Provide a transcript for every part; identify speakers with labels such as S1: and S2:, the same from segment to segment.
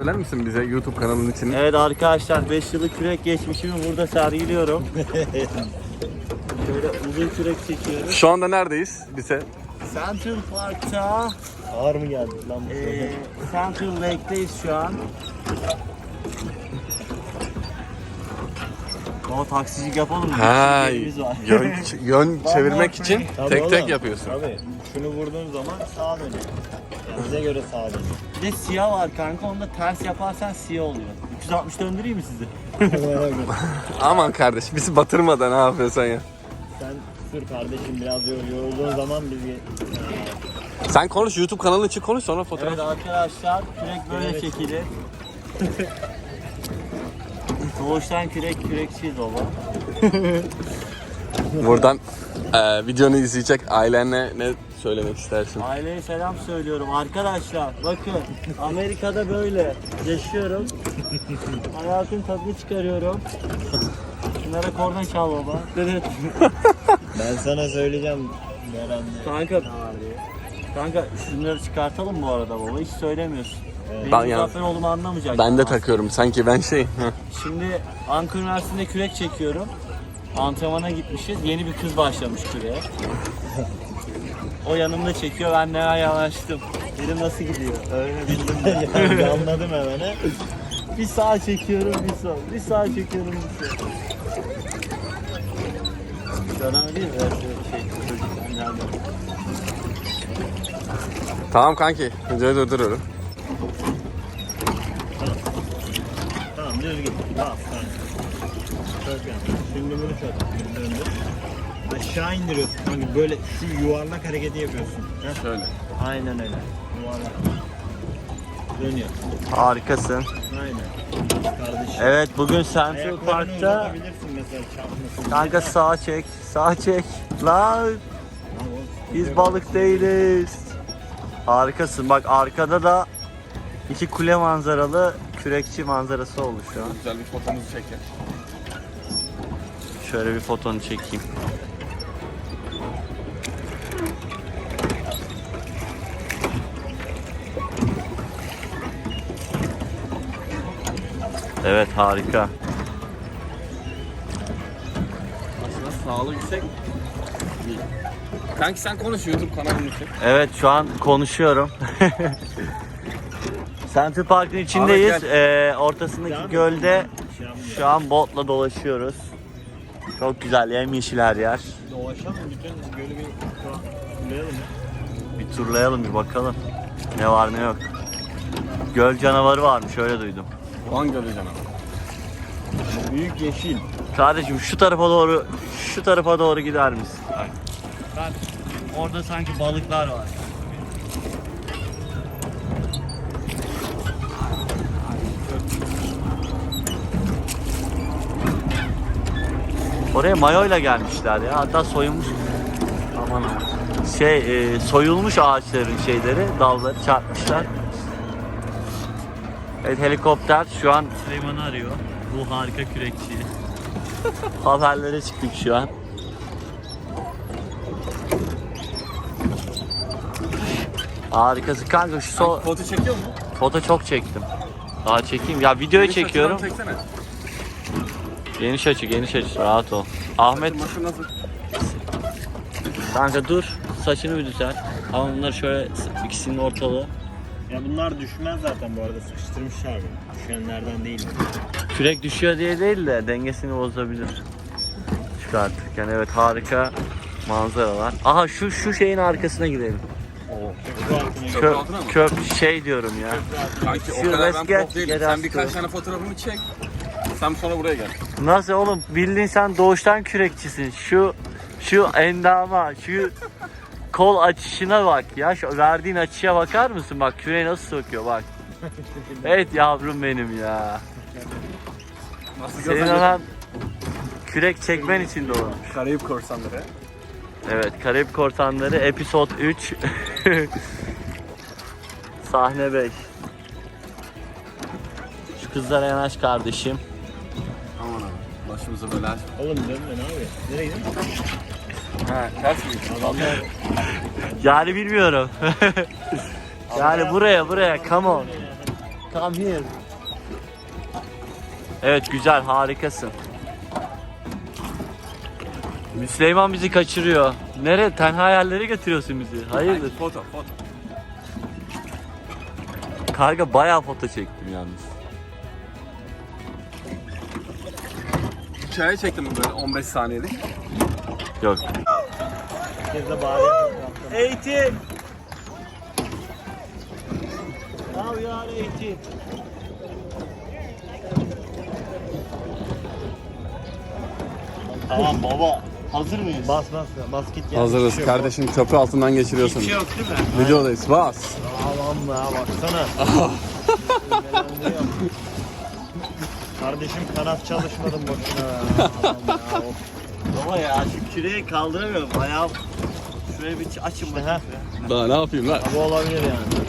S1: Söyler misin bize YouTube kanalının içini?
S2: Evet arkadaşlar 5 yıllık kürek geçmişimi burada sergiliyorum. Şöyle uzun kürek çekiyoruz.
S1: Şu anda neredeyiz bize?
S2: Central Park'ta
S3: Ağır mı geldi lan bu
S2: eee Central Lake'deyiz şu an. O taksicilik yapalım mı?
S1: Ha, yön, yön çevirmek için
S3: Tabii
S1: tek tek
S3: oğlum.
S1: yapıyorsun.
S3: Tabii. Şunu vurduğun zaman sağa dönüyor. Bize göre sağa dönüyor.
S2: Bir de siyah var kanka onu da ters yaparsan siyah oluyor. 360 döndüreyim mi sizi?
S1: Aman kardeş bizi batırma da ne yapıyorsun ya?
S3: Sen sür kardeşim biraz yor- yorulduğun zaman biz
S1: Sen konuş YouTube kanalın için konuş sonra fotoğraf.
S2: Evet arkadaşlar kürek böyle çekilir. Doğuştan kürek kürekçiyiz baba.
S1: Buradan e, videonu izleyecek ailenle ne söylemek istersin?
S2: Aileye selam söylüyorum arkadaşlar. Bakın Amerika'da böyle yaşıyorum. Hayatın tadını çıkarıyorum. Şunlara korna çal baba. Evet.
S3: Ben sana söyleyeceğim Meran'la.
S2: Kanka, kanka şunları çıkartalım bu arada baba. Hiç söylemiyorsun.
S1: Ben ya-
S2: Muzaffer olduğumu anlamayacak.
S1: Ben de takıyorum sanki ben şey.
S2: Şimdi Ankara Üniversitesi'nde kürek çekiyorum. Antrenmana gitmişiz. Yeni bir kız başlamış küreğe. O yanımda çekiyor. Ben de yanaştım. Dedim nasıl gidiyor? Öyle bildim de.
S3: Yani anladım hemen ha.
S2: bir sağa çekiyorum bir sol. Bir sağa çekiyorum bir sol. Canım değil mi? Evet, şey, çocuk.
S1: Tamam kanki videoyu durduruyorum.
S3: Düz git. Tamam. Çok yanlış. Şimdi bunu döndür. Aşağı indiriyorsun. Hani böyle şu yuvarlak hareketi yapıyorsun. Heh.
S1: Şöyle.
S2: Aynen öyle.
S3: Yuvarlak. Dönüyor.
S2: Harikasın.
S3: Aynen. Kardeşim.
S2: Evet bugün Central
S3: Ayaklarını
S2: Park'ta
S3: uzatabilirsin mesela çarpmasın.
S2: Kanka sağa çek, sağa çek. Lan biz balık değiliz. Harikasın. Bak arkada da iki kule manzaralı kürekçi manzarası oldu şu an.
S1: Güzel bir fotomuzu çek ya.
S2: Şöyle bir fotonu çekeyim. Evet harika.
S1: Aslında sağlığı yüksek. Kanki sen konuş YouTube kanalın için.
S2: Evet şu an konuşuyorum. Central Park'ın içindeyiz. Ee, ortasındaki gölde
S3: Şey
S2: şu an botla dolaşıyoruz. Çok güzel yemyeşil her yer.
S3: Dolaşalım bütün gölü bir turlayalım ya.
S2: Bir turlayalım bir bakalım. Ne var ne yok. Göl canavarı varmış öyle duydum.
S1: Van Gölü canavarı.
S3: Büyük yeşil.
S2: Kardeşim şu tarafa doğru şu tarafa doğru gider misin? Bak orada sanki balıklar var. Oraya mayoyla gelmişler ya. Hatta soyulmuş. Aman aman. Şey e, soyulmuş ağaçların şeyleri, dalları çarpmışlar. Evet helikopter şu an Süleyman'ı arıyor. Bu harika kürekçi. Haberlere çıktık şu an. Harikası kanka şu so
S1: Foto çekiyor mu?
S2: foto çok çektim. Daha çekeyim. Ya videoyu çekiyorum.
S1: Çeksene.
S2: Geniş açı, geniş açı. Rahat ol. Ahmet
S1: Maşı nasıl?
S2: kanka dur. Saçını bir düzelt. Ama bunları şöyle ikisinin ortalığı.
S3: Ya bunlar düşmez zaten bu arada sıkıştırmışlar abi. Düşenlerden değil.
S2: Kürek düşüyor diye değil de dengesini bozabilir. Çıkartırken evet harika manzaralar. Aha şu şu şeyin arkasına gidelim.
S3: Bu altına
S1: mı?
S2: köp şey diyorum ya.
S1: Kanki o
S2: Şu
S1: kadar ben pop değilim. Sen
S2: us
S1: birkaç tane fotoğrafımı çek. Sen sonra buraya gel.
S2: Nasıl oğlum bildiğin sen doğuştan kürekçisin. Şu şu endama, şu kol açışına bak ya. Şu verdiğin açıya bakar mısın? Bak küreği nasıl sokuyor bak. Evet yavrum benim ya.
S1: Nasıl
S2: Senin anan kürek çekmen için doğmuş.
S1: Karayip korsanları.
S2: Evet Karayip Korsanları Episode 3 Sahne 5 Şu kızlara yanaş kardeşim.
S1: Başımıza bela.
S3: Oğlum dönme ne abi? Nereye gidiyorsun?
S1: Ha ters mi?
S2: Yani bilmiyorum. yani buraya buraya come on. Come here. Evet güzel harikasın. Süleyman bizi kaçırıyor. Nereye? Tenha yerlere götürüyorsun bizi. Hayırdır?
S1: Foto foto.
S2: Kanka bayağı foto çektim yalnız.
S1: Hikaye çektim mi böyle 15 saniyelik?
S2: Yok.
S3: Bir kez de bağırıyor.
S2: Eğitim. You are eğitim. Tamam baba. Hazır mıyız?
S3: Bas bas bas git ya.
S1: Hazırız
S3: şey yok.
S1: kardeşim köprü altından geçiriyorsun.
S2: Hiç şey yok değil mi?
S1: Videodayız bas.
S3: Aman ya baksana. Kardeşim kanat çalışmadım boşuna ya. Aman ya. of.
S2: Baba ya şu küreği kaldıramıyorum. Ayağım şuraya bir açın
S3: İşte
S2: bakayım.
S3: ha.
S1: Daha ne yapayım lan?
S3: Bu olabilir yani.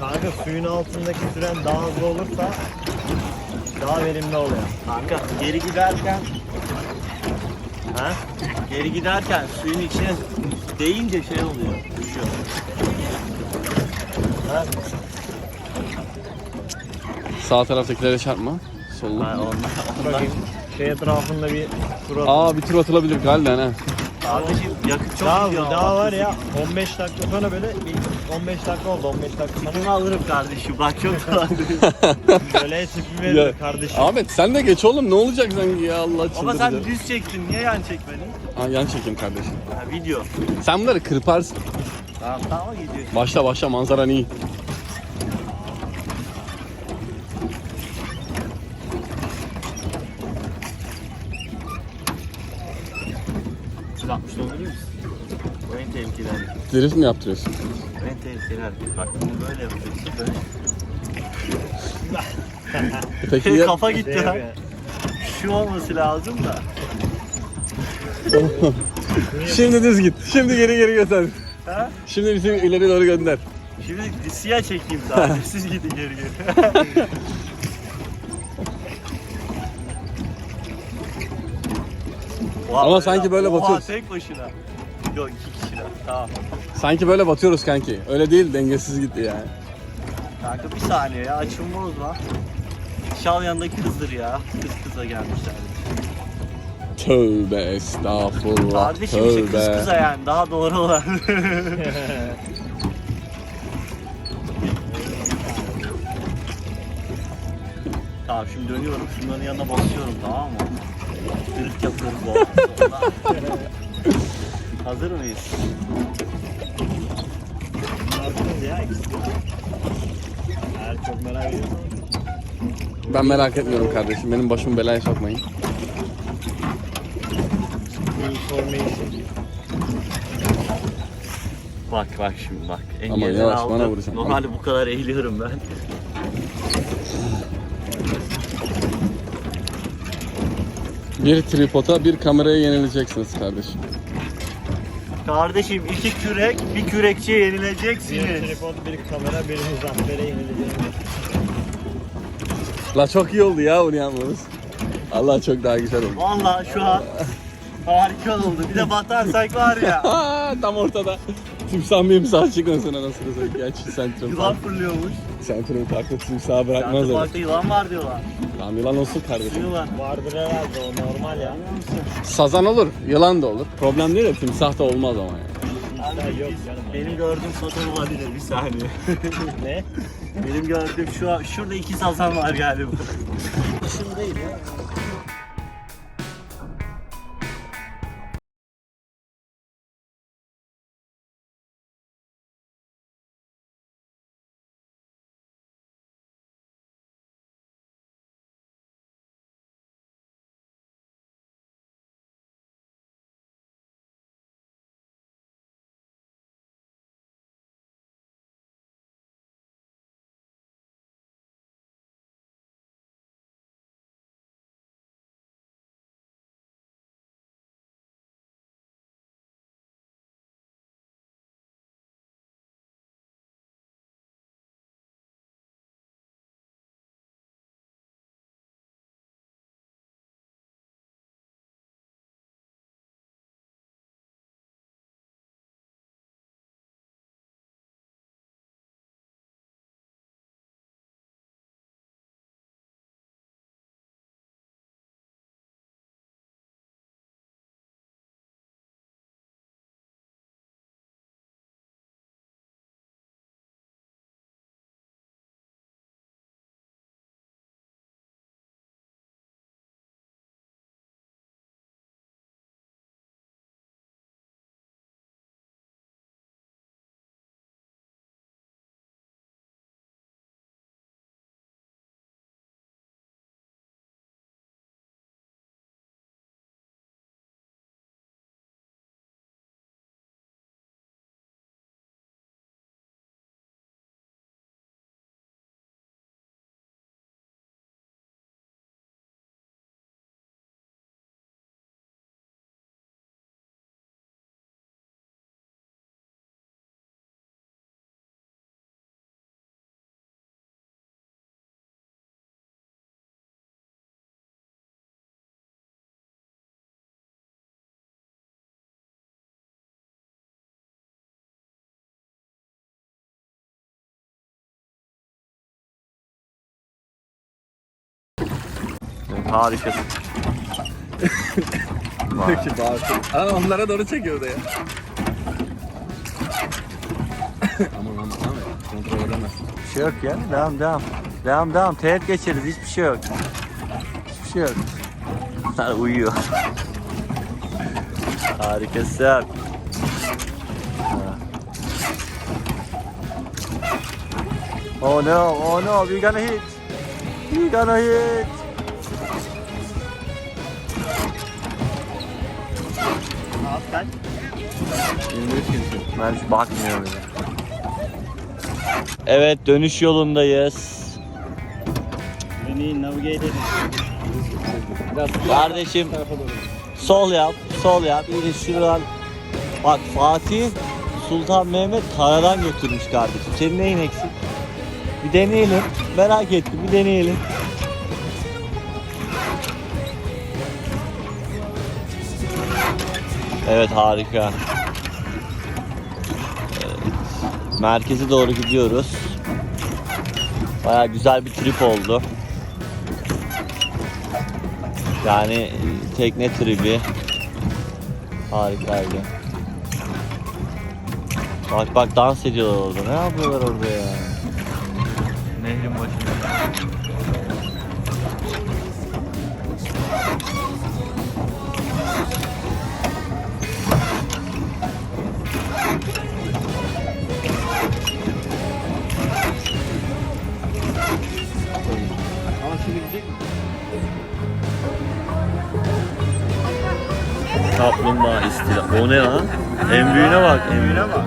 S3: Kanka suyun altındaki süren daha hızlı olursa daha verimli oluyor.
S2: Kanka geri giderken
S3: Ha?
S2: geri giderken suyun içine değince şey oluyor. Düşüyor.
S3: Ha?
S1: Sağ taraftakilere çarpma. Sollu.
S2: Ha, ondan,
S3: Bakayım. Şey etrafında bir tur at.
S1: Aa bir tur atılabilir galiba ha.
S2: Kardeşim yakıt çok
S3: Daha,
S2: gidiyor.
S3: daha var ya 15 dakika sonra böyle bir 15 dakika oldu 15 dakika sonra
S2: Tipimi alırım kardeşim. Bak çok kolay.
S3: böyle tipi verir kardeşim.
S1: Ahmet sen de geç oğlum ne olacak sanki ya Allah
S2: Ama sen düz çektin. Niye yan çekmedin?
S1: Ha, yan çekeyim kardeşim.
S2: Ha, video.
S1: Sen bunları kırparsın.
S2: Tamam tamam gidiyor.
S1: Başla başla manzaran iyi.
S2: Siz 60 doldurur musun? Bu en tehlikeli hareket.
S1: Drift mi yaptırıyorsun?
S2: En tehlikeli hareket. Bak bunu böyle yapacaksın. Böyle.
S1: Peki ya,
S2: Kafa gitti
S3: yapıyor.
S2: Şu olması lazım da.
S1: şimdi düz git. Şimdi geri geri götür.
S2: Ha?
S1: Şimdi bizi ileri doğru gönder.
S2: Şimdi siyah çekeyim sadece. Siz gidin geri geri. Oha,
S1: Ama sanki böyle
S2: Oha,
S1: batıyoruz.
S2: tek başına. Yok iki. Tamam.
S1: Sanki böyle batıyoruz kanki. Öyle değil dengesiz gitti yani.
S2: Kanka bir saniye ya açımı bozma. Şal yanındaki kızdır ya. Kız kıza gelmişler.
S1: Tövbe estağfurullah.
S2: Kardeşim işte
S1: Tövbe.
S2: kız kıza yani daha doğru olan. tamam şimdi dönüyorum şunların yanına basıyorum tamam mı? Drift yapıyoruz bu arada. Hazır mıyız?
S3: Yaptınız ya? Eğer çok merak ediyorsan
S1: Ben merak etmiyorum kardeşim. Benim başımı belaya sokmayın.
S3: information.
S2: Bak bak şimdi bak.
S1: Ama
S2: Engelleri
S1: yavaş,
S2: aldım.
S1: bana vuracaksın.
S2: Normalde bu kadar eğiliyorum ben.
S1: Bir tripoda bir kameraya yenileceksiniz kardeşim.
S2: Kardeşim iki kürek bir kürekçiye
S3: Bir
S2: yenileceksiniz.
S3: tripod, bir kamera, bir muzaffere yenileceğim.
S1: La çok iyi oldu ya bunu yapmamız. Allah çok daha güzel oldu.
S2: Vallahi şu an harika oldu. Bir de batarsak var ya.
S1: Tam ortada. Timsah mimsah çıkmasın anasını satayım. Gerçi sentrum
S2: Yılan fırlıyormuş.
S1: Sentrum parkta timsahı bırakmaz öyle.
S2: parkta yılan var diyorlar.
S1: Tamam yılan olsun kardeşim.
S2: Yılan.
S3: Vardır herhalde o normal ya.
S1: Sazan olur, yılan da olur. Problem değil de timsah da olmaz ama yani.
S3: Ya yok canım.
S2: Benim gördüğüm sazan olabilir bir saniye.
S3: Ne?
S2: Benim gördüğüm şu an şurada iki sazan var galiba. Evet, harikasın. Vay.
S1: Peki bağırsın. Aa, onlara doğru çekiyordu ya. aman aman aman. Kontrol edemez.
S2: Bir şey yok ya. Devam devam. Devam devam. Teğet geçeriz. Hiçbir şey yok. Hiçbir şey yok. Bunlar uyuyor. Harikasın. Ha. Oh no, oh no, we gonna hit. We gonna hit.
S3: Kaç?
S1: 23 gün.
S2: Ben hiç bakmıyorum bile. Evet dönüş yolundayız.
S3: Beni navigate edin.
S1: Biraz
S2: Kardeşim sol yap, sol yap. İyi şuradan. Bak Fatih Sultan Mehmet karadan götürmüş kardeşim. Senin neyin eksik? Bir deneyelim. Merak ettim bir deneyelim. Evet harika. Evet. Merkeze doğru gidiyoruz. Baya güzel bir trip oldu. Yani tekne tribi. Harikaydı. Bak bak dans ediyorlar orada. Ne yapıyorlar orada ya? Nehrin başında. Ne lan? En büyüğüne bak. En büyüğüne
S3: bak.